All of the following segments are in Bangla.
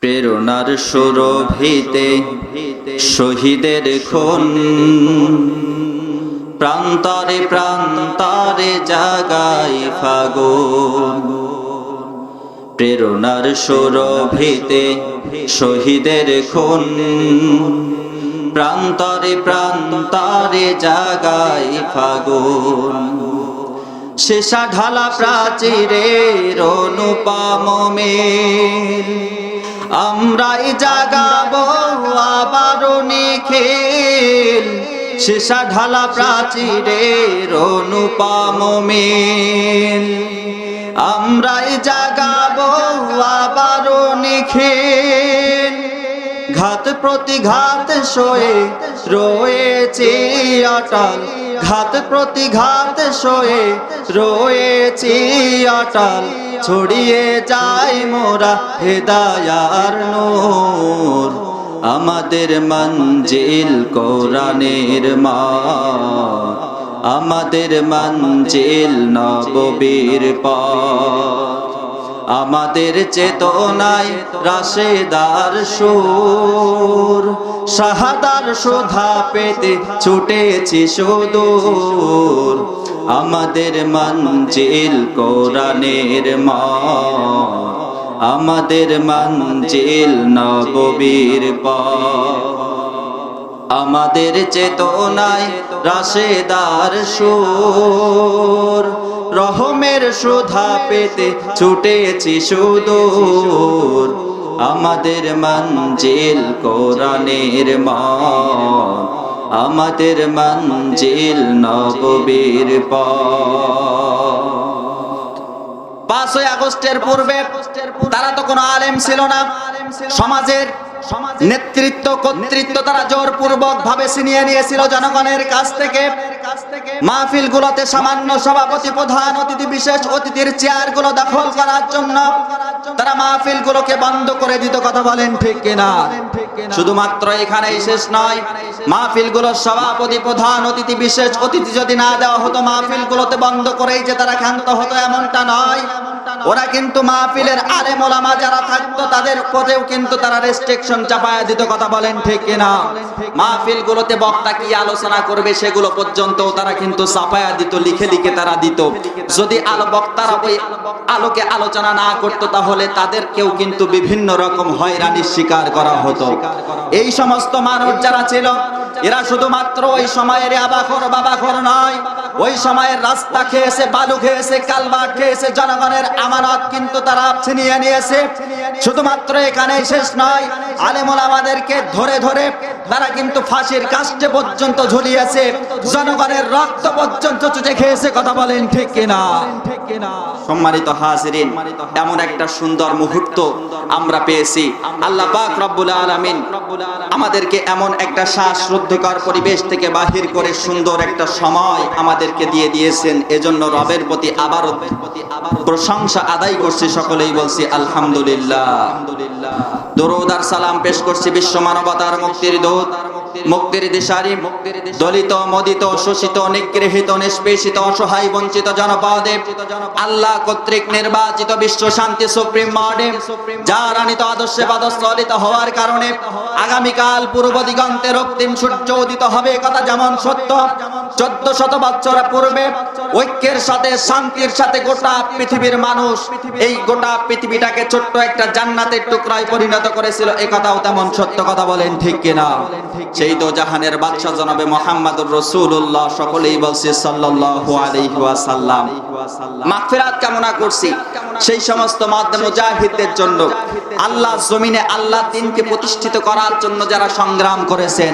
প্রেরণার সুরভিতে শহীদের খুন। প্রান্তরে প্রান্তরে জাগাই ফাগুন। প্রেরণার সুরভিতে শহীদের খুন। প্রান্তরে প্রান্তরে জাগাই ফাগুন। শেষা ঢালা প্রাচীরের অনুপম মেল। আমরাই জাগাবো আবারও নিখিল। শেষা ঢালা প্রাচীরের অনুপম মেল। আমরাই জাগাবো আবারও নিখিল। ঘাত প্রতিঘাত সয়ে রয়েছে অটল। ঘাত প্রতিঘাত সয়ে রয়েছে অটল। ছড়িয়ে যায় মোরা হেদায়ার নূর। আমাদের মঞ্জিল কোরআনের মা আমাদের মঞ্জিল নববীর পথ। আমাদের চেতনায় রাশেদার সুর। শাহাদার শোধা পেতে ছুটেছি সুদূর। আমাদের মঞ্জিল কোরআনের মা আমাদের মঞ্জিল নববীর পথ। আমাদের চেতনায় রাশেদার সুর। রহমের সুধা পেতে ছুটেছি সুদূর। আমাদের মঞ্জিল কোরআনের মা আমাদের মঞ্জিল নববীর পাঁচই আগস্টের পূর্বে তারা তো কোনো আলেম ছিল না। সমাজের নেতৃত্ব, কর্তৃত্ব তারা জোরপূর্বক ভাবে ছিনিয়ে নিয়েছিল জনগণের কাছ থেকে। মাহফিল গুলোতে সামান্য সভাপতি প্রধান, অতিথি বিশেষ, অতিথির চেয়ারগুলো দখল করার জন্য তারা মাহফিল গুলোকে বন্ধ করে দিত। কথা বলেন ঠিক কিনা? শুধুমাত্র এখানেই শেষ নয় মাহফিলগুলোর সভাপতি প্রধান, অতিথি বিশেষ, অতিথি যদি না দেওয়া হতো মাহফিল গুলোতে বন্ধ করেই যে তারা ক্ষান্ত হতো এমনটা নয়। ওরা কিন্তু মাহফিলের আরে মোলামা যারা থাকতো, তাদের পথেও কিন্তু তারা রেস্ট্রিকশন চাপায়া দিত কথা বলেন, ঠিক কিনা? মাহফিল গুলোতে বক্তা কি আলোচনা করবে সেগুলো পর্যন্ত তারা কিন্তু চাপায়া দিত লিখে লিখে তারা দিত। যদি আলো বক্তারা ওই আলোকে আলোচনা না করতো, তাহলে তাদেরকেও কিন্তু বিভিন্ন রকম হয়রানির শিকার করা হতো। এই সমস্ত মানুষ যারা ছিল, এরা শুধুমাত্র ওই সময়ের আবাখর বাবাখর নয়, ওই সময়ের রাস্তা খেয়েছে, বালু খেয়েছে কালবা খেয়েছে, জনগণের আমানত কিন্তু তারা ছিনিয়ে নিয়েছে। শুধুমাত্র এখানে শেষ নয় আমাদেরকে ধরে ধরে তারা কিন্তু ফাঁসির কাস্টে পর্যন্ত ঝুলিয়েছে। জনগণের রক্ত পর্যন্ত খেয়েছে, কথা বলেন ঠিক কিনা? সম্মানিত এমন একটা সুন্দর মুহূর্ত আমরা পেয়েছি। আল্লাহ পাক রব্বুল আলামিন আমাদেরকে এমন একটা শ্বাস রুদ্ধকর পরিবেশ থেকে বাহির করে সুন্দর একটা সময় আমাদেরকে দিয়ে দিয়েছেন। এজন্য রবের প্রতি আবার প্রশংসা আদায় করছি, সকলেই বলছি আলহামদুলিল্লাহ। দরুদ আর সালাম পেশ করছি বিশ্ব মানবতার মুক্তির দূত, মুক্তির দিশারি, দলিত, মদিত, শোষিত, নিগৃহীত, নিষ্পেষিত, অসহায়, বঞ্চিত জনপদে আল্লাহ কর্তৃক নির্বাচিত বিশ্ব শান্তি সুপ্রিম মডে যার আনিত আদর্শে পদস্থলিত হওয়ার কারণে আগামীকাল পূর্ব দিগন্তে রক্তিম সূর্য উদিত হবে কথা যেমন সত্য চোদ্দ শত বছর পূর্বে ঐক্যের সাথে, শান্তির সাথে গোটা পৃথিবীর মানুষ এই গোটা পৃথিবীটাকে ছোট্ট একটা জান্নাতের টুকরায় পরিণত করেছিল। একথাও কথাও তেমন সত্য কথা বলেন ঠিক কিনা? সেই তো জাহানের বাদশাহ জনাবে মোহাম্মদুর রসুল্লাহ সকলেই বলছে সাল্লাহ আলাইহি ওয়াসাল্লাম। মাগফিরাত কামনা করছি। সেই সমস্ত মুজাহিদদের জন্য। আল্লাহ জমিনে আল্লাহ দিনকে প্রতিষ্ঠিত করার জন্য যারা সংগ্রাম করেছেন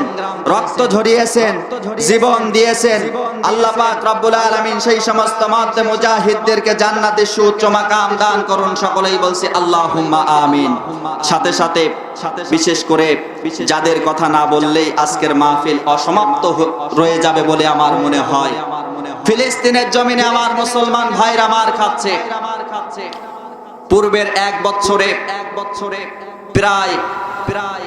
রক্ত ঝরিয়েছেন জীবন দিয়েছেন আল্লাহ পাক রব্বুল আলামিন সেই সমস্ত মুজাহিদদেরকে জান্নাতে সুউচ্চ মাকাম দান করুন। সকলেই বলছি আল্লাহুম্মা আমিন। সাথে সাথে বিশেষ করে যাদের কথা না বললেই আজকের মাহফিল অসমাপ্ত রয়ে যাবে বলে আমার মনে হয়। ফিলিস্তিনের জমিনে আমার মুসলমান ভাইরা মার খাচ্ছে। পূর্বের এক বছরে এক বছরে প্রায় প্রায়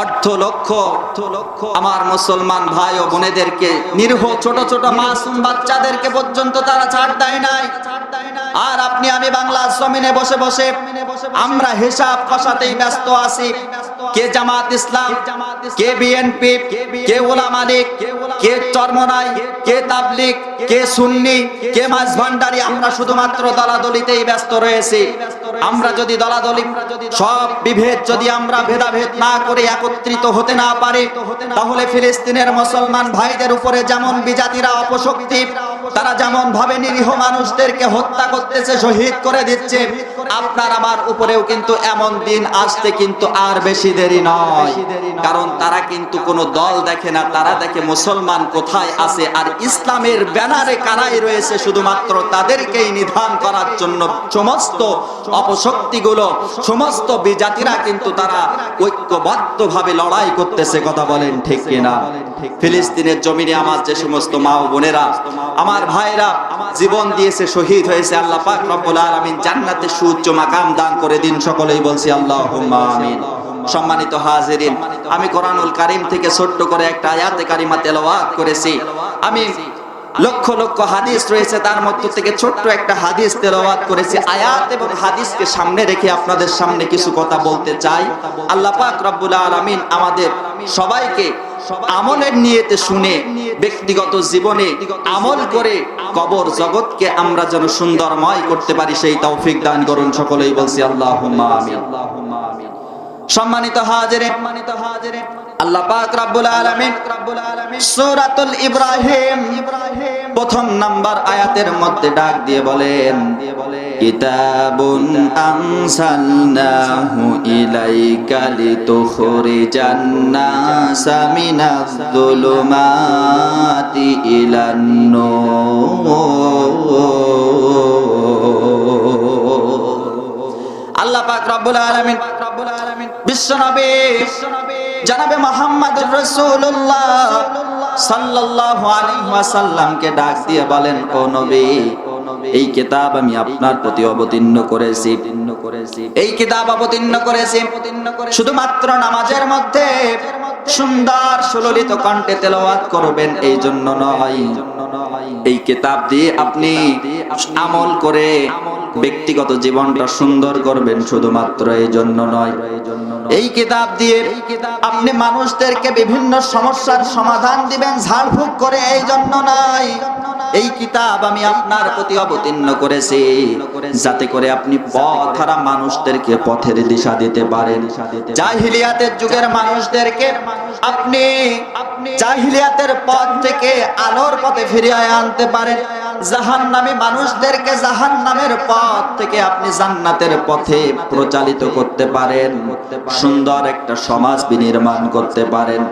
অর্ধ লক্ষ অর্ধ লক্ষ আমার মুসলমান ভাই ও বোনেদেরকে, নিরীহ ছোট ছোট মাসুম বাচ্চাদেরকে পর্যন্ত তারা ছাড় দেয় নাই। আর আপনি আমি বাংলা জমিনে বসে বসে আমরা হিসাব কষাতেই ব্যস্ত আছি। কে জামাত ইসলাম কে বিএনপি কে ওলামা লীগ কে চরমনাই কে তাবলিগ কে সুন্নি কে মাঝ ভান্ডারি আমরা শুধুমাত্র দলাদলিতেই ব্যস্ত রয়েছি। আমরা যদি দলাদলি সব বিভেদ যদি আমরা ভেদাভেদ না করে একত্রিত হতে না পারি তাহলে ফিলিস্তিনের মুসলমান ভাইদের উপরে যেমন বিজাতিরা অপশক্তি তারা যেমন ভাবে নিরীহ মানুষদেরকে হত্যা করতেছে, শহীদ করে দিচ্ছে, আপনার আমার উপরেও কিন্তু এমন দিন আসতে কিন্তু আর বেশি দেরি নয়। কারণ তারা কিন্তু কোনো দল দেখে না, তারা দেখে মুসলমান কোথায় আছে, আর ইসলামের ব্যানারে কারাই রয়েছে শুধুমাত্র তাদেরকেই নিধান করার জন্য সমস্ত অপশক্তিগুলো, সমস্ত বিজাতিরা কিন্তু তারা ঐক্যবদ্ধভাবে লড়াই করতেছে, কথা বলেন ঠিক কিনা? ফিলিস্তিনের জমিনে আমার যে সমস্ত মা ও বোনেরা, আমার ভাইরা জীবন দিয়েছে, শহীদ হয়েছে, আল্লাহ পাক রব্বুল আলামিন জান্নাতে সুউচ্চ মাকাম দান করে দিন, সকলেই বলছি আল্লাহুম্মা আমিন। সম্মানিত হাজিরিন, আমি কোরআনুল কারীম থেকে ছোট্ট করে একটা আয়াতে কারিমা তেলাওয়াত করেছি। আমি লক্ষ লক্ষ হাদিস রয়েছে, তার মধ্য থেকে ছোট্ট একটা হাদিস তেলাওয়াত করেছি। আয়াত এবং হাদিসকে সামনে রেখে আপনাদের সামনে কিছু কথা বলতে চাই। আল্লাহ পাক রব্বুল আলামিন আমাদের সবাইকে আমলের নিয়েতে শুনে ব্যক্তিগত জীবনে আমল করে কবর জগৎকে আমরা যেন সুন্দরময় করতে পারি সেই তৌফিক দান করুন সকলেই বলছি আমিন। সম্মানিত হাজিরে সম্মানিত হাজিরে। আল্লাহ পাক রব্বুল আলামিন রব্বুল আলামিন সূরাতুল ইব্রাহিম ইব্রাহিম প্রথম নাম্বার আয়াতের মধ্যে ডাক দিয়ে বলেন দিয়ে বলেন কিতাবুন আনসালনাহু ইলাইকা লিতুখরিজান নাসা মিনাজ যুলুমাতি ইলান আল্লাহ পাক রব্বুল আলামিন বিশ্বনবী জনাবে মুহাম্মদুর রাসূলুল্লাহ সাল্লাল্লাহু আলাইহি ওয়াসাল্লামকে ডাক দিয়ে বলেন, ও নবী এই কিতাব আমি আপনার প্রতি অবতীর্ণ করেছি। এই কিতাব অবতীর্ণ করেছি। শুধুমাত্র নামাজের মধ্যে সুন্দর সুললিত কণ্ঠে তেলাওয়াত করবেন এই জন্য নয়। এই কিতাব দিয়ে আপনি আমল করে ব্যক্তিগত জীবনটা সুন্দর করবেন শুধুমাত্র এই জন্য নয়। এই কিতাব দিয়ে আপনি মানুষদেরকে বিভিন্ন সমস্যার সমাধান দিবেন, ঝাড়ফুঁক করে এই জন্য নয়। এই কিতাব আমি আপনার প্রতি অবতীর্ণ করেছি, যাতে করে আপনি পথ হারা মানুষদেরকে পথের দিশা দিতে পারেন। জাহিলিয়াতের যুগের মানুষদেরকে আপনি জাহিলিয়াতের পথ থেকে আলোর পথে ফিরিয়ে আনতে পারেন। জাহান নামে মানুষদেরকে জাহান নামের পথ থেকে আপনি জান্নাতের পথে প্রচালিত করতে পারেন, সুন্দর একটা সমাজ বিনির্মাণ করতে পারেন,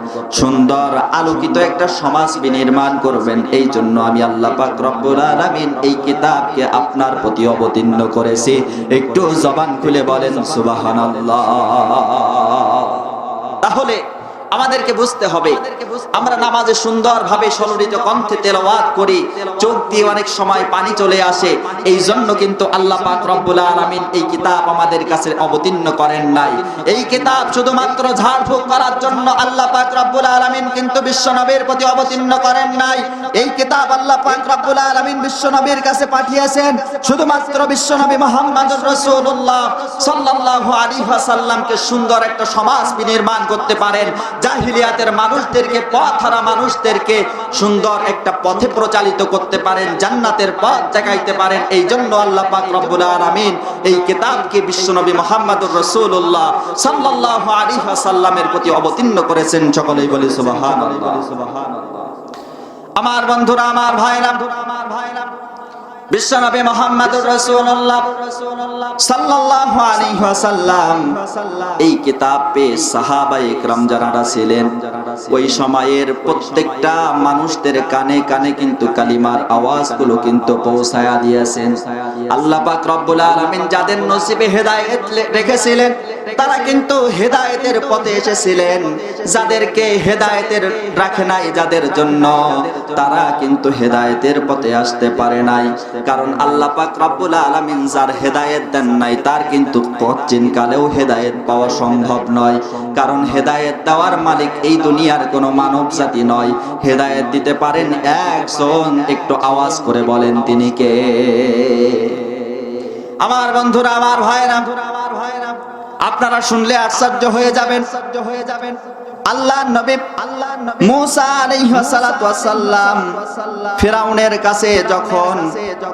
সুন্দর আলোকিত একটা সমাজ বিনির্মাণ করবেন। এই জন্য আমি আল্লাহ পাক রব্বুল আলামিন এই কিতাবকে আপনার প্রতি অবতীর্ণ করেছি। একটু জবান খুলে বলেন, সুবহানাল্লাহ। তাহলে আমাদেরকে বুঝতে হবে। আমরা নামাজে সুন্দরভাবে সলরিত কণ্ঠে তেলাওয়াত করি। চোখ দিয়ে অনেক সময় পানি চলে আসে। এই জন্য কিন্তু আল্লাহ পাক রব্বুল আলামিন এই কিতাব আমাদের কাছে অবতীর্ণ করেন নাই। এই কিতাব শুধুমাত্র ঝাড়ফুঁক করার জন্য আল্লাহ পাক রব্বুল আলামিন কিন্তু বিশ্বনবীর প্রতি অবতীর্ণ করেন নাই। এই কিতাব আল্লাহ পাক রব্বুল আলামিন বিশ্বনবীর কাছে পাঠিয়েছেন। শুধুমাত্র বিশ্বনবী মুহাম্মদুর রাসূলুল্লাহ সাল্লাল্লাহু আলাইহি ওয়াসাল্লামকে সুন্দর একটা সমাজ বিনির্মাণ করতে পারেন। জাহিলিয়াতের মানুষদেরকে পথ হারা মানুষদেরকে সুন্দর একটা পথে প্রচালিত করতে পারেন, জান্নাতের পথ দেখাইতে পারেন। এই জন্য আল্লাহ পাক রব্বুল আলামিন এই কিতাবকে বিশ্বনবী মুহাম্মদুর রাসূলুল্লাহ সাল্লাল্লাহু আলাইহি ওয়াসাল্লামের প্রতি অবতীর্ণ করেছেন। সকলেই বলি সুবহানাল্লাহ। আমার বন্ধুরা, আমার ভাইরা আমার ভাইরা বিশ্বনবী মুহাম্মদুর রাসূলুল্লাহ সাল্লাল্লাহু আলাইহি ওয়াসাল্লাম এই কিতাব পেয়ে সাহাবায়ে যারা ছিলেন, ওই সময়ের প্রত্যেকটা মানুষদের কানে কানে কিন্তু কালিমার আওয়াজগুলো কিন্তু পৌঁছায়া দিয়েছেন। আল্লাহ পাক রব্বুল আলামিন যাদের নসিবে হেদায়েত রেখেছিলেন, তারা কিন্তু হেদায়েতের পথে এসেছিলেন। যাদেরকে হেদায়েতের রাখে নাই, যাদের জন্য তারা কিন্তু হেদায়েতের পথে আসতে পারে নাই। কারণ আল্লাহ পাক রব্বুল আলামিন যার হেদায়েত দেন নাই, তার কিন্তু কচ্চিন কালেও হেদায়েত পাওয়া সম্ভব নয়। কারণ হেদায়েত দেওয়ার মালিক এই দুনিয়ার কোনো মানব জাতি নয়। হেদায়েত দিতে পারেন একজন, একটু আওয়াজ করে বলেন তিনি কে? আমার বন্ধুরা, আমার ভাইরা আপনারা শুনলে আশ্চর্য হয়ে যাবেন আশ্চর্য হয়ে যাবেন। আল্লাহ নবী আল্লাহ মুসা আলাইহিস সালাতু ওয়াসাল্লাম ফিরাউনের কাছে যখন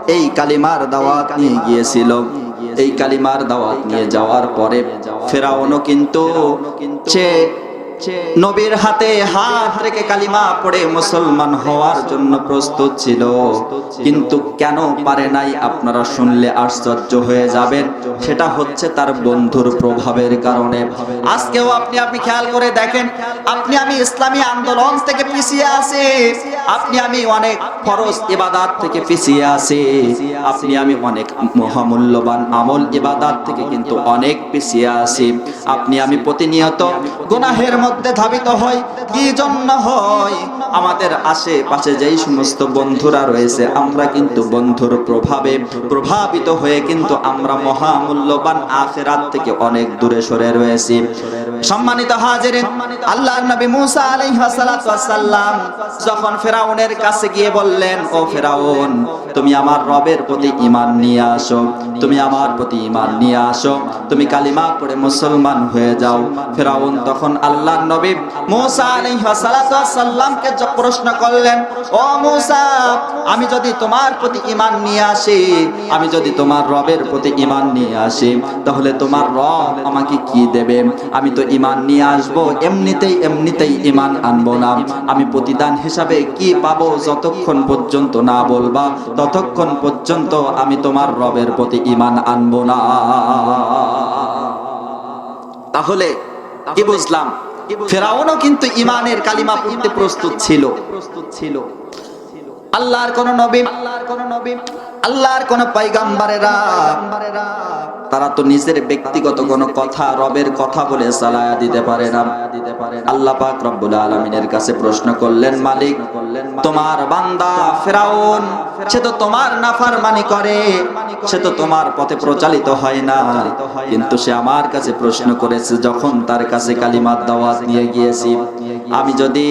এই কালিমার দাওয়াত নিয়ে গিয়েছিল, এই কালিমার দাওয়াত নিয়ে যাওয়ার পরে ফেরাউনও কিন্তু সে নবীর হাতে হাত রেখে কালিমা পড়ে মুসলমান হওয়ার জন্য প্রস্তুত ছিল। কিন্তু কেন পারে নাই আপনারা শুনলে আশ্চর্য হয়ে যাবেন। সেটা হচ্ছে তার বন্ধুর প্রভাবের কারণে। আজকেও আপনি আপনি খেয়াল করে দেখেন, আপনি আমি ইসলামী আন্দোলন থেকে পিছিয়ে আছি। আপনি আমি অনেক ফরজ ইবাদাত থেকে পিছিয়ে আছি। আপনি আমি অনেক মহামূল্যবান আমল ইবাদাত থেকে কিন্তু অনেক পিছিয়ে আছি। আপনি আমি প্রতিনিয়ত গুনাহের মধ্যে ধাবিত হই কি জন্য হয়? আমাদের আশেপাশে যেই সমস্ত বন্ধুরা রয়েছে, আমরা কিন্তু বন্ধুর প্রভাবে প্রভাবিত হয়ে কিন্তু আমরা মহামূল্যবান আখেরাত থেকে অনেক দূরে সরে রয়েছি। সম্মানিত হাজিরিন, আল্লাহর নবী মুসা আলাইহিস সালাতু ওয়াসাল্লাম যখন ফেরাউনের কাছে গিয়ে বললেন, ও ফেরাউন, তুমি আমার রবের প্রতি ঈমান নিয়ে আসো, তুমি আমার প্রতি ঈমান নিয়ে আসো, তুমি কালিমা পড়ে মুসলমান হয়ে যাও। ফেরাউন তখন আল্লাহর নবী মুসা আলাইহিস সালাতু ওয়াসাল্লামকে য- প্রশ্ন করলেন, ও মুসা, আমি যদি তোমার প্রতি ঈমান নিয়ে আসি, আমি যদি তোমার রবের প্রতি ঈমান নিয়ে আসি, তাহলে তোমার রব আমাকে কি দেবে? আমি তো ঈমান নিয়ে আসব, এমনিতেই এমনিতেই ঈমান আনব না। আমি প্রতিদান হিসাবে কি পাবো যতক্ষণ পর্যন্ত না বলবা, ততক্ষণ পর্যন্ত আমি তোমার রবের প্রতি ঈমান আনব না। তাহলে কি বুঝলাম? ফেরাউনও কিন্তু ইমানের কালিমা পড়তে প্রস্তুত ছিল। প্রস্তুত ছিল। আল্লাহর কোন নবী আল্লাহর কোন নবী আল্লাহর কোন পয়গাম্বারেরা তারা তো নিজের ব্যক্তিগত কোন কথা, রবের কথা বলে চালায়া দিতে পারে না। আল্লাহ পাক রব্বুল আলামিনের কাছে প্রশ্ন করলেন, মালিক, তোমার বান্দা ফেরাউন, সে তো তোমার নাফরমানি করে, সে তো তোমার পথে প্রচালিত হয় না। কিন্তু সে আমার কাছে প্রশ্ন করেছে, যখন তার কাছে কালিমাত দাওয়াত নিয়ে গিয়েছি, আমি যদি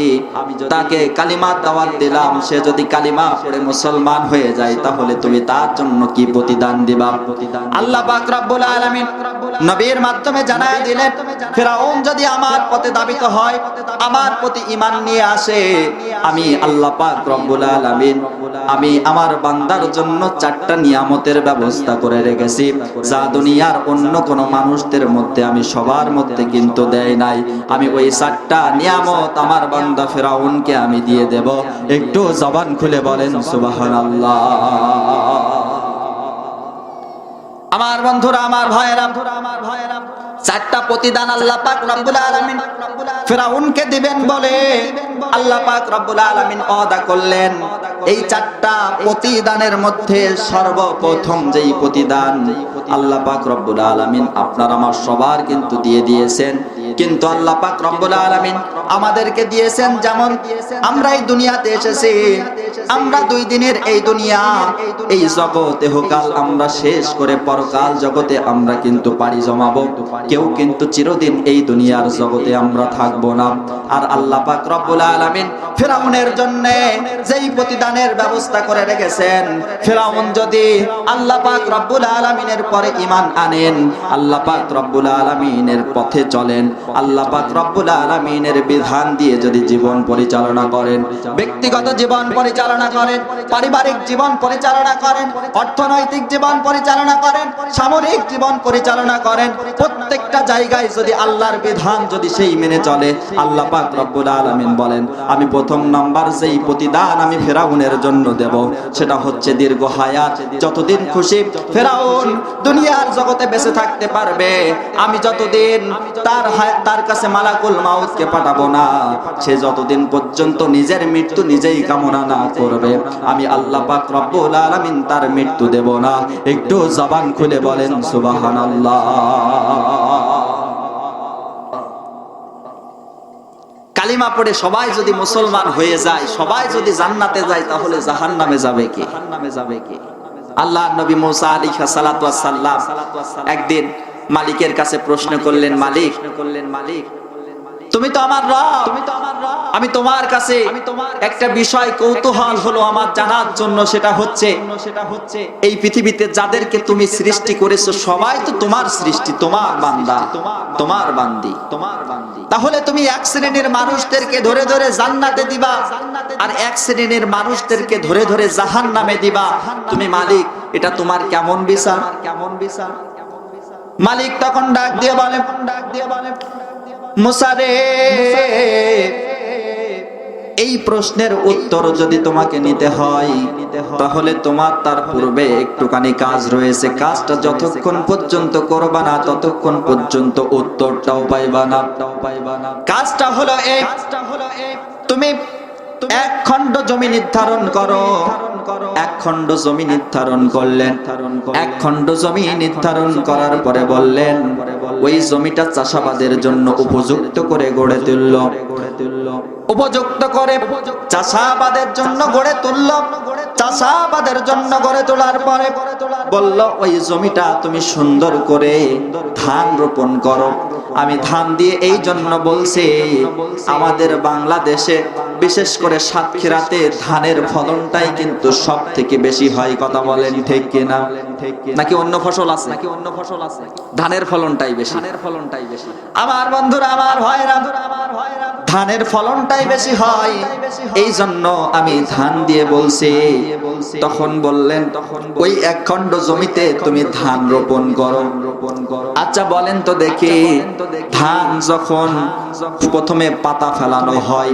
তাকে কালিমাত দাওয়াত দিলাম, সে যদি কালিমা পড়ে মুসলমান হয়ে যায়, তাহলে তুমি তার জন্য কি প্রতিদান দিবা? আল্লাহ পাক রব্বুল আলামিন নবীর মাধ্যমে জানায় দিলেন যদি আমার পথে দাবিত হয়, আমার প্রতি ঈমান নিয়ে আসে, আমি আল্লাহ পাক আলামিন, আমি আমার বান্দার জন্য চারটা নিয়ামতের ব্যবস্থা করে রেখেছি, যা দুনিয়ার অন্য কোন মানুষদের মধ্যে আমি সবার মধ্যে কিন্তু দেয় নাই। আমি ওই চারটা নিয়ামত আমার বান্দা ফেরাউনকে আমি দিয়ে দেব। একটু জবান খুলে বলেন, সুবহানাল্লাহ। আমার বন্ধুরা, আমার ভাইয়েরা আমার ভাইয়েরা চারটা প্রতিদান আল্লাহ পাক রব্বুল আলামিন ফেরাউনকে দিবেন বলে আল্লাহ পাক রব্বুল আলামিন ওয়াদা করলেন। এই চারটা প্রতিদানের মধ্যে সর্বপ্রথম যেই প্রতিদান আল্লাহ পাক রব্বুল আলামিন আপনার আমার সবার কিন্তু দিয়ে দিয়েছেন। কিন্তু আল্লাহ পাক রব্বুল আলামিন আমাদেরকে দিয়েছেন যেমন আমরা এই দুনিয়াতে এসেছি, আমরা দুই দিনের এই দুনিয়া, এই জগতে হোকাল আমরা শেষ করে পরকাল জগতে আমরা কিন্তু পাড়ি জমাবো। কেউ কিন্তু চিরদিন এই দুনিয়ার জগতে আমরা থাকব না। আর আল্লাহ পাক রব্বুল আলামিন ফেরাউনের জন্য যেই প্রতিদানের ব্যবস্থা করে রেখেছেন, ফেরাউন যদি আল্লাহ পাক রব্বুল আলামিনের পরে ঈমান আনেন, আল্লাহ পাক রব্বুল আলামিনের পথে চলেন। আল্লাহ পাক রব্বুল আলামিনের বিধান দিয়ে যদি জীবন পরিচালনা করেন, ব্যক্তিগত জীবন পরিচালনা করেন, পারিবারিক জীবন পরিচালনা করেন, অর্থনৈতিক জীবন পরিচালনা করেন, সামরিক জীবন পরিচালনা করেন, প্রত্যেকটা জায়গায় যদি আল্লাহর বিধান যদি সেই মেনে চলে, আল্লাহ পাক রব্বুল আলামিন বলেন, আমি প্রথম নাম্বার যেই প্রতিদান আমি ফেরাউনের জন্য দেব, সেটা হচ্ছে দীর্ঘ হায়াত, যতদিন খুশি ফেরাউন দুনিয়ার জগতে বেঁচে থাকতে পারবে, আমি যতদিন তার হায়- তার কাছে মালাকুল মাউতকে পাঠাবো না। সে যতদিন পর্যন্ত নিজের মৃত্যু নিজেই কামনা না করবে, আমি আল্লাহ পাক রব্বুল আলামিন তার মৃত্যু দেব না। একটু জবান খুলে বলেন, সুবহানাল্লাহ। কালিমা পড়ে সবাই যদি মুসলমান হয়ে যায়, সবাই যদি জান্নাতে যায়, তাহলে জাহান্নামে যাবে কে? জাহান্নামে যাবে কে? আল্লাহ নবী মুসা আলী সালাম একদিন মালিকের কাছে প্রশ্ন করলেন, মালিক করলেন মালিক তুমি তো আমার রব তো আমার আমি তোমার কাছে একটা বিষয় কৌতূহল হলো আমার জানার জন্য, সেটা হচ্ছে এই পৃথিবীতে যাদেরকে তুমি সৃষ্টি করেছ, সবাই তো তোমার সৃষ্টি, তোমার বান্দা, তোমার বান্দি। তোমার বান্দি তাহলে তুমি এক শ্রেণির মানুষদেরকে ধরে ধরে জান্নাতে দিবা, আর এক শ্রেণির মানুষদেরকে ধরে ধরে জাহান নামে দিবা। তুমি মালিক, এটা তোমার কেমন বিচার কেমন বিচার? মালিক তখন ডাক দিয়ে বলে ডাক দিয়ে বলে মুসারে এই প্রশ্নের উত্তর যদি তোমাকে নিতে হয়, তাহলে তোমার তার পূর্বে একটুখানি কাজ রয়েছে। কাজটা যতক্ষণ পর্যন্ত করবা না, ততক্ষণ পর্যন্ত উত্তরটাও পাইবা না। কাজটা হলো এই কাজটা হলো এই তুমি এক খণ্ড জমি নির্ধারণ করো। এক খণ্ড জমি নির্ধারণ করলেন। এক খণ্ড জমি নির্ধারণ করার পরে বললেন, ওই জমিটা চাষাবাদের জন্য উপযুক্ত করে গড়ে তুলল। উপযুক্ত করে চাষাবাদের জন্য গড়ে তুলল। চাষাবাদের জন্য গড়ে তোলার পরে বলল, ওই জমিটা তুমি সুন্দর করে ধান রোপণ করো। আমি ধান দিয়ে এই জন্য বলছি, আমাদের বাংলাদেশে বিশেষ করে সাতক্ষীরাতে ধানের ফলনটাই কিন্তু সব থেকে বেশি হয়, কথা বলেন ঠিক কিনা? নাকি অন্য ফসল আছে? নাকি অন্য ফসল আছে? ধানের ফলনটাই বেশি। ধানের ফলনটাই বেশি। আমার বন্ধুরা আমার ভাইরা আমার ভাইরা ধানের ফলনটাই বেশি হয়। এই জন্য আমি ধান দিয়ে বলছি তখন বললেন তখন ওই এক খণ্ড জমিতে তুমি ধান রোপণ করো। রোপণ করো। আচ্ছা বলেন তো দেখি। ধান যখন প্রথমে পাতা ফেলানো হয়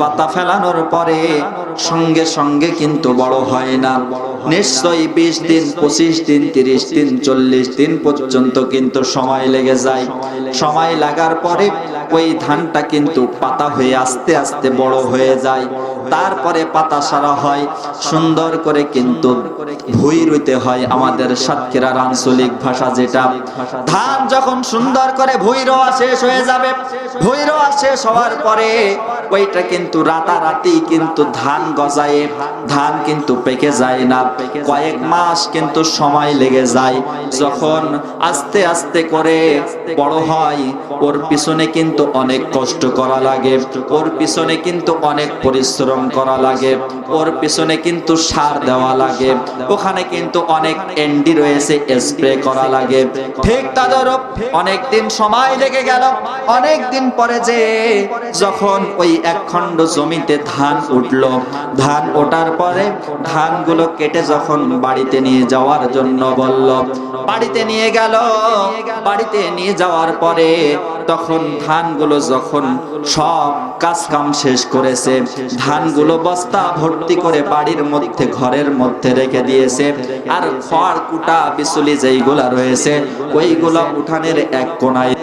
পাতা ফেলানোর পরে সঙ্গে সঙ্গে কিন্তু বড় হয় না। নিশ্চয়ই বিশ দিন পঁচিশ দিন, তিরিশ দিন, চল্লিশ দিন পর্যন্ত কিন্তু সময় লেগে যায়। সময় লাগার পরে ওই ধানটা কিন্তু পাতা হয়ে আস্তে আস্তে বড় হয়ে যায়। তারপরে পাতা সারা হয়। সুন্দর করে কিন্তু ভুই রুইতে হয় আমাদের সাতক্ষীরার আঞ্চলিক ভাষা যেটা। ধান যখন সুন্দর করে ভুই রোয়া শেষ হয়ে যাবে, ভুই রোয়া শেষ হওয়ার পরে ওইটা কিন্তু রাতারাতি কিন্তু ধান গজায়, ধান কিন্তু পেকে যায় না। কয়েক মাস কিন্তু সময় লেগে যায়। যখন আস্তে আস্তে করে বড় হয়, ওর পিছনে কিন্তু অনেক কষ্ট করা লাগে, ওর পিছনে কিন্তু অনেক পরিশ্রম করা লাগে, ওর পিছনে কিন্তু সার দেওয়া লাগে, ওখানে কিন্তু অনেক এন্ডি রয়েছে, স্প্রে করা লাগে। ঠিক তাদেরও অনেক দিন সময় লেগে গেল অনেক দিন পরে যে যখন ওই এক খণ্ড জমিতে ধান উঠল, ধান ওঠার পরে ধানগুলো কেটে যখন বাড়িতে নিয়ে যাওয়ার জন্য বলল, বাড়িতে নিয়ে গেল। বাড়িতে নিয়ে যাওয়ার পরে তখন ধানগুলো যখন সব কাজ কাম শেষ করেছে, ধানগুলো বস্তা ভর্তি করে বাড়ির মধ্যে, ঘরের মধ্যে রেখে দিয়েছে। আর খড়, কুটা, বিচুলি যেইগুলা রয়েছে, ওইগুলো উঠানের এক কোনায়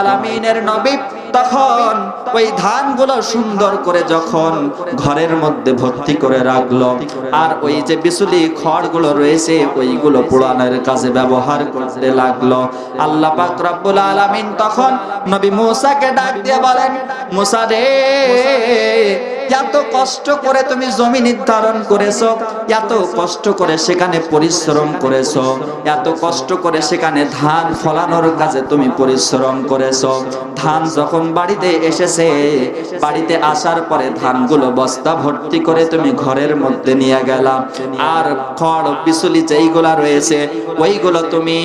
আলামিনের নবী তখন ওই ধানগুলো সুন্দর করে যখন ঘরের মধ্যে ভর্তি করে রাখল, আর ওই যে বিচুলি খড়গুলো রয়েছে, ওইগুলো পোড়ানোর কাজে ব্যবহার করতে লাগল। আল্লাহ পাক রব্বুল আলামিন তখন নবী মুসাকে ডাক দিয়ে বলেন, মুসা রে এত কষ্ট করে তুমি জমি নির্ধারণ করেছ, এত কষ্ট করে সেখানে পরিশ্রম করেছ, এত কষ্ট করে সেখানে ধান ফলানোর কাজে তুমি পরিশ্রম করেছ। ধান যখন বাড়িতে এসেছে, বাড়িতে আসার পরে ধানগুলো বস্তা ভর্তি করে তুমি ঘরের মধ্যে নিয়ে গেলাম আর খড়, বিচুলি যেইগুলা রয়েছে, ওইগুলো তুমি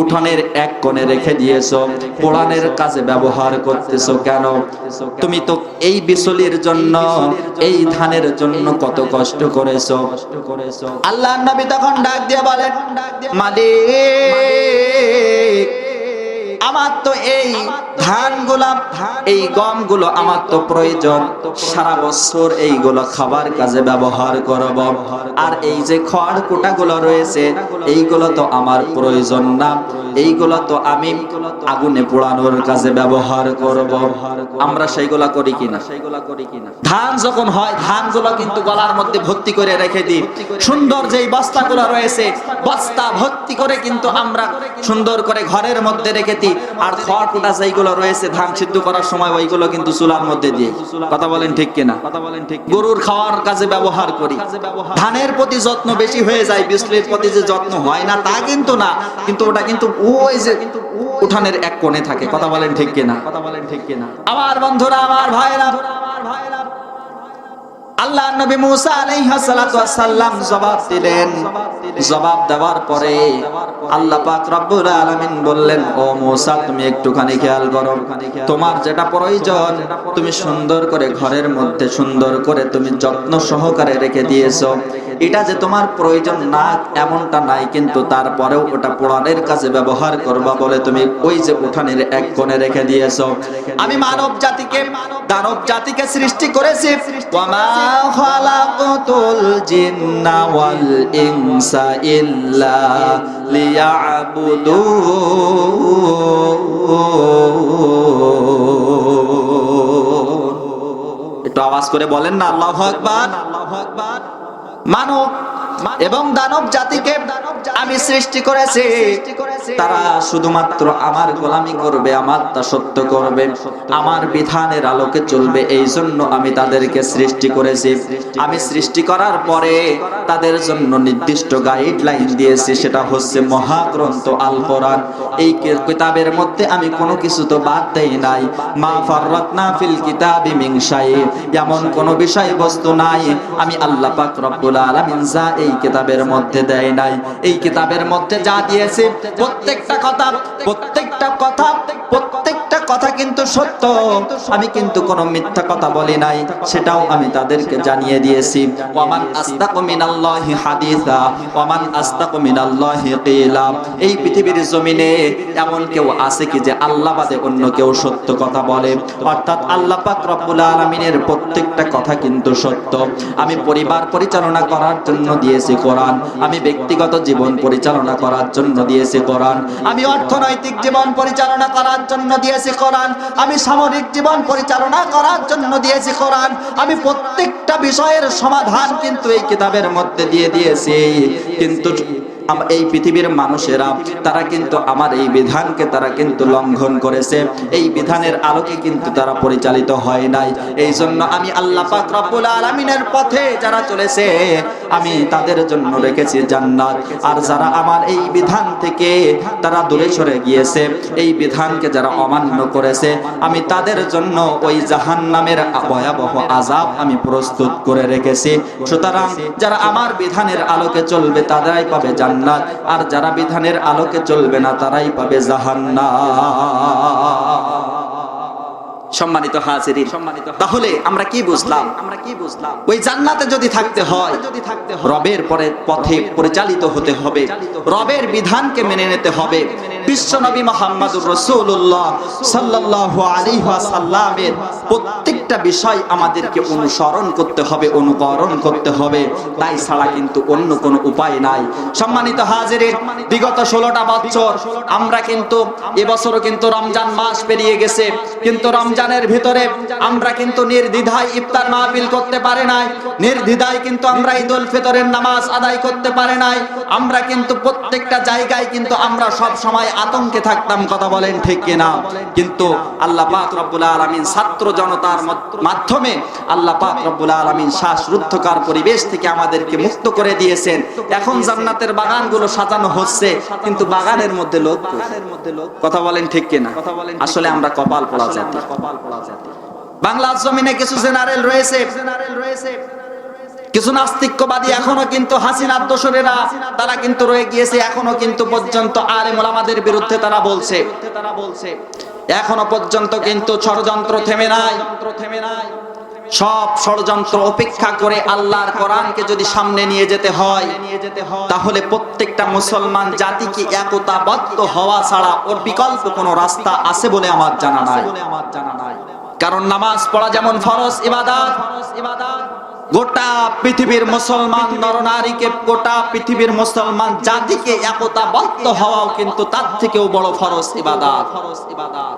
উঠোনের এক কোণে রেখে দিয়েছ। পোড়ানের কাজে ব্যবহার করতেছো কেন? তুমি তো এই বিচুলির জন্য এই ধানের জন্য কত কষ্ট করেছ? আল্লাহ নবী তখন ডাক দিয়ে বলেন মালিক আমার তো এই ধান গোলাপ এই গমগুলো আমার তো প্রয়োজন। সারা বছর এইগুলো খাবার কাজে ব্যবহার করব। আর এই যে খড় কুটা গুলো রয়েছে, এইগুলো তো আমার প্রয়োজন না। এইগুলো তো আমি আগুনে পোড়ানোর কাজে ব্যবহার করব। আমরা সেইগুলা করি কিনা সেইগুলা করি কিনা? ধান যখন হয়, ধানগুলো কিন্তু গলার মধ্যে ভর্তি করে রেখে দিই। সুন্দর যেই বস্তাগুলো রয়েছে, বস্তা ভর্তি করে কিন্তু আমরা সুন্দর করে ঘরের মধ্যে রেখে দিই। আর খড় কুটা যেইগুলো রয়েছে, ধান সিদ্ধ করার সময় ওইগুলো কিন্তু চুলার মধ্যে দিয়ে। কথা বলেন ঠিক কিনা? কথা বলেন ঠিক গরুর খাওয়ার কাজে ব্যবহার করি। ধানের প্রতি যত্ন বেশি হয়ে যায়, বিসলির প্রতি যে যত্ন হয় না, তা কিন্তু না, কিন্তু ওটা কিন্তু ওই যে উঠানের এক কোণে থাকে। কথা বলেন ঠিক কিনা? কথা বলেন ঠিক কিনা আমার বন্ধুরা, আমার ভাইরা আমার ভাইরা আল্লাহ নবী মুসা আলাইহিস সালাতু সাল্লাম জবাব দিলেন। জবাব দেওয়ার পরে আল্লাহ পাক রব্বুল আলামিন বললেন, ও মুসা, তুমি একটুখানি খেয়াল করো। তোমার যেটা প্রয়োজন, তুমি সুন্দর করে ঘরের মধ্যে সুন্দর করে তুমি যত্ন সহকারে রেখে দিয়েছ। এটা যে তোমার প্রয়োজন না এমনটা নাই, কিন্তু তারপরেও ওটা পোড়ানের কাজে ব্যবহার করবা বলে তুমি ওই যে উঠানের এক কোণে রেখে দিয়েছ। আমি মানব জাতিকে দানব জাতিকে সৃষ্টি করেছি। ওয়ামা খালাকতুল জিন্না ওয়াল ইনসা ইল্লা লিয়াবুদুন একটু আওয়াজ করে বলেন না আল্লাহু আকবার। আল্লাহু আকবার। মানব এবং দানব জাতিকে আমি সৃষ্টি করেছি। তারা শুধুমাত্র আমার গোলামি করবে, আমার তা সত্য করবে, আমার বিধানের আলোকে চলবে, এই জন্য আমি তাদেরকে সৃষ্টি করেছি। আমি সৃষ্টি করার পরে তাদের জন্য নির্দিষ্ট গাইডলাইন দিয়েছি, সেটা হচ্ছে মহাগ্রন্থ আল কোরআন এই কিতাবের মধ্যে আমি কোনো কিছু তো বাদ দেই নাই। মা ফাররাতনা ফিল কিতাবি শাই এমন কোনো বিষয়বস্তু নাই। আমি আল্লাহ পাক রব্বুল আলামিন যা এই কিতাবের মধ্যে দেয় নাই। এই কিতাবের মধ্যে যা দিয়েছে, প্রত্যেকটা কথা প্রত্যেকটা কথা সত্য। আমি কিন্তু কোনো মিথ্যা কথা বলি নাই, সেটাও আমি তাদেরকে জানিয়ে দিয়েছি। ওয়ামান আস্তাকু মিনাল্লাহি হাদিসা, ওয়ামান আস্তাকু মিনাল্লাহি কিলা। এই পৃথিবীর জমিনে এমন কেউ আছে কি যে আল্লাহ বাদে অন্য কেউ সত্য কথা বলে? অর্থাৎ আল্লাহ পাক রব্বুল আলামিনের প্রত্যেকটা কথা কিন্তু সত্য। আমি পরিবার পরিচালনা করার জন্য দিয়েছি কোরআন। আমি ব্যক্তিগত জীবন পরিচালনা করার জন্য দিয়েছি কোরআন। আমি অর্থনৈতিক জীবন পরিচালনা করার জন্য দিয়েছি কোরআন। আমি সামরিক জীবন পরিচালনা করার জন্য দিয়েছি কোরআন। আমি প্রত্যেকটা বিষয়ের সমাধান কিন্তু এই কিতাবের মধ্যে দিয়ে দিয়েছি। কিন্তু এই পৃথিবীর মানুষেরা, তারা কিন্তু আমার এই বিধানকে তারা কিন্তু লঙ্ঘন করেছে। এই বিধানের আলোকে কিন্তু তারা পরিচালিত হয় নাই। এই জন্য আমি আল্লাহ পাক রব্বুল আলামিনের পথে যারা চলেছে আমি তাদের জন্য রেখেছি জান্নাত। আর যারা আমার এই বিধান থেকে তারা দূরে সরে গিয়েছে, এই বিধানকে যারা অমান্য করেছে, আমি তাদের জন্য ওই জাহান্নামের ভয়াবহ আযাব আমি প্রস্তুত করে রেখেছি। সুতরাং যারা আমার বিধানের আলোকে চলবে তারাই পাবে জান্নাত, আর যারা বিধানের আলোকে চলবে না তারাই পাবে জাহান্নাত সম্মানিত হাজিরিন সম্মানিত তাহলে আমরা কি বুঝলাম? আমরা কি বুঝলাম? ওই জান্নাতে যদি থাকতে হয় যদি থাকতে রবের পরে পথে পরিচালিত হতে হবে। রবের বিধানকে মেনে নিতে হবে। বিশ্ব নবী মোহাম্মদুর রাসূলুল্লাহ সাল্লাল্লাহু আলাইহি ওয়াসাল্লামের প্রত্যেকটা বিষয় আমাদেরকে অনুসরণ করতে হবে, অনুকরণ করতে হবে। তাই ছাড়া কিন্তু অন্য কোনো উপায় নাই। সম্মানিত হাজিরিন, বিগত ষোলোটা বছর আমরা কিন্তু, এবছরও কিন্তু রমজান মাস পেরিয়ে গেছে। কিন্তু রমজানের ভিতরে আমরা কিন্তু নির্দ্বিধায় ইফতার মাহফিল করতে পারে নাই। নির্দ্বিধায় কিন্তু আমরা ঈদুল ফিতরের নামাজ আদায় করতে পারে নাই। আমরা কিন্তু প্রত্যেকটা জায়গায় কিন্তু আমরা সব সময় আতঙ্কে থাকতাম, কথা বলেন ঠিক কিনা। কিন্তু আল্লাহ পাক রব্বুল আলামিন ছাত্র জনতার মাধ্যমে আল্লাহ পাক রব্বুল আলামিন শ্বাসরুদ্ধকার পরিবেশ থেকে আমাদেরকে মুক্ত করে দিয়েছেন। এখন জান্নাতের বাগানগুলো সাজানো হচ্ছে, কিন্তু বাগানের মধ্যে লোক? কথা বলেন ঠিক কিনা? আসলে আমরা কপাল পড়া জাতি। বাংলার জমিনে কিছু জেনারেল রয়েছে জেনারেল রয়েছে। কিছু নাস্তিক্যবাদী এখনও কিন্তু হাসিনার দোসরেরা তারা কিন্তু রয়ে গিয়েছে, এখনও কিন্তু পর্যন্ত আরে মোলামাদের বিরুদ্ধে তারা বলছে। তারা বলছে এখনও পর্যন্ত কিন্তু ষড়যন্ত্র থেমে নাই থেমে নাই। সব ষড়যন্ত্র উপেক্ষা করে আল্লাহর কোরআনকে যদি সামনে নিয়ে যেতে হয়, তাহলে প্রত্যেকটা মুসলমান জাতিকে একতাবদ্ধ হওয়া ছাড়া ওর বিকল্প কোনো রাস্তা আছে বলে আমার জানা নাই। কারণ নামাজ পড়া যেমন ফরজ, ইবাদত গোটা পৃথিবীর মুসলমান নরনারীকে, গোটা পৃথিবীর মুসলমান জাতিকে একতাবদ্ধ হওয়াও কিন্তু তার থেকেও বড় ফরজ ইবাদত।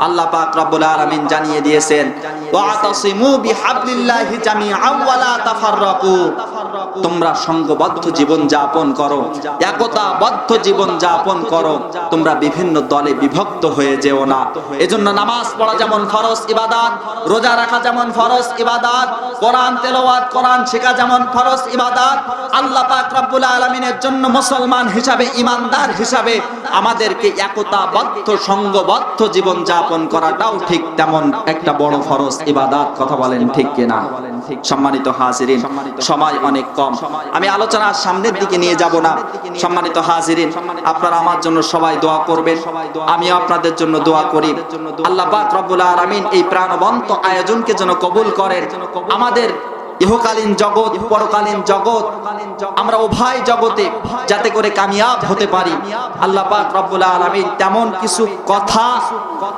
আল্লাহ পাক রব্বুল আলামিন জানিয়ে দিয়েছেন ওয়াতাসিমু বিহাবলিল্লাহি জামিআ ওয়া লা তাফাররাকু। তোমরা সংঘবদ্ধ জীবন যাপন করো, একতাবদ্ধ জীবন যাপন করো। তোমরা বিভিন্ন দলে বিভক্ত হয়ে যেও না। এজন্য নামাজ পড়া যেমন ফরজ, ইবাদাত। রোজা রাখা যেমন ফরজ, ইবাদাত। কোরআন, তেলাওয়াত, কোরআন শেখা যেমন ফরজ, ইবাদাত। আল্লাহ পাক রব্বুল আলামিনের জন্য মুসলমান হিসাবে, ইমানদার হিসাবে আমাদেরকে একতাবদ্ধ সংঘবদ্ধ জীবন যাপন করাটাও ঠিক তেমন একটা বড় ফরজ, ইবাদাত কথা বলেন ঠিক কিনা? সম্মানিত হাজিরিন সময় অনেক কম। আমি আলোচনার সামনের দিকে নিয়ে যাব না। সম্মানিত হাজিরিন আপনারা আমার জন্য সবাই দোয়া করবেন। আমি আপনাদের জন্য দোয়া করি। আল্লাহ পাক রব্বুল আলামিন এই প্রাণবন্ত আয়োজনকে যেন কবুল করেন। আমাদের ইহকালীন জগৎ পরকালীন জগৎ আমরা উভয় জগতে যাতে করে কামিয়াব হতে পারি। আল্লাহ পাক রব্বুল আলামিন তেমন কিছু কথা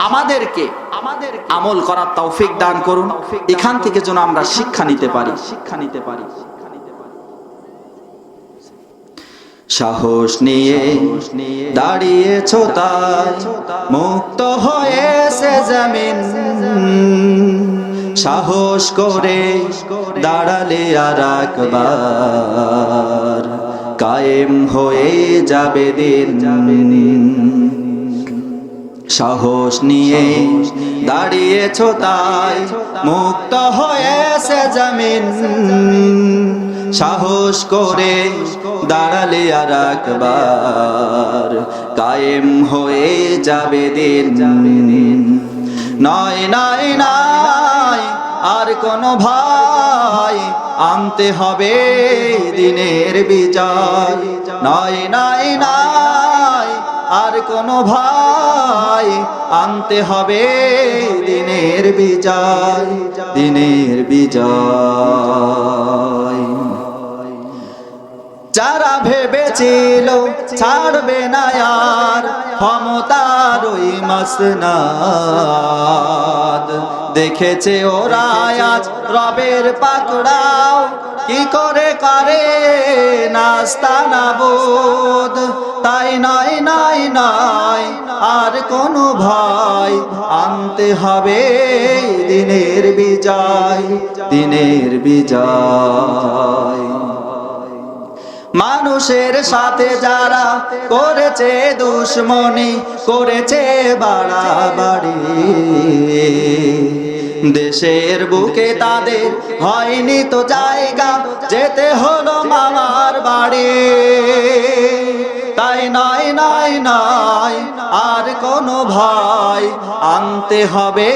আমাদেরকে আমল করার তৌফিক দান করুন। এখান থেকে যেন আমরা শিক্ষা নিতে পারি। শিক্ষা নিতে পারি। সাহস নিয়ে দাঁড়িয়েছ তাই মুক্ত হয়েছে জমিন। সাহস করে দাঁড়ালে আর একবার। কায়েম হয়ে যাবে দিন। সাহস নিয়ে দাঁড়িয়েছ তাই মুক্ত হয়েছে জমিন। সাহস করে দাঁড়ালে আর একবার কায়েম হয়ে যাবে দিন। নয় নয় নয়, আর কোন ভাই আনতে হবে দিনের বিজয়। নয় নয় নয় আর কোন ভাই আনতে হবে দিনের বিজয় দিনের বিজয়। যারা ভেবেছিল ছাড়বে না আর, ক্ষমতার ওই মাসনাদ। দেখেছে ওরা আজ রবের পাকড়াও। কি করে করে? নাস্তা না বোধ। তাই নয় নয় নয়, আর কোনো ভয়। আনতে হবে দিনের বিজয় দিনের বিজয়। মানুষের সাথে যারা করেছে দুশ্মনী, করেছে বাড়াবাড়ি। দেশের বুকে তাদের হয়নি তো জায়গা, যেতে হলো মামার বাড়ি। তাই নয় নয় নয় আর কোনো ভয়, আনতে হবে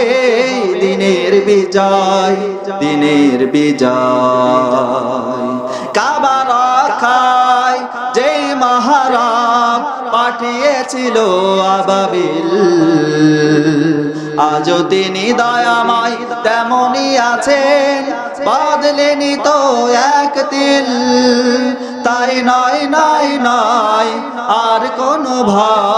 দিনের বিজয় দিনের বিজয়। কাবার রক্ষায় যে মহারাম পাঠিয়েছিল আবাবিল। আজও তিনি দয়াময় তেমনই আছেন বদলেনি তো এক তিল। তাই নয় নয় নয়, আর কোনো ভয়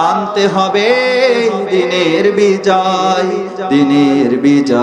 আনতে হবে দিনের বিজয় দিনের বিজয়।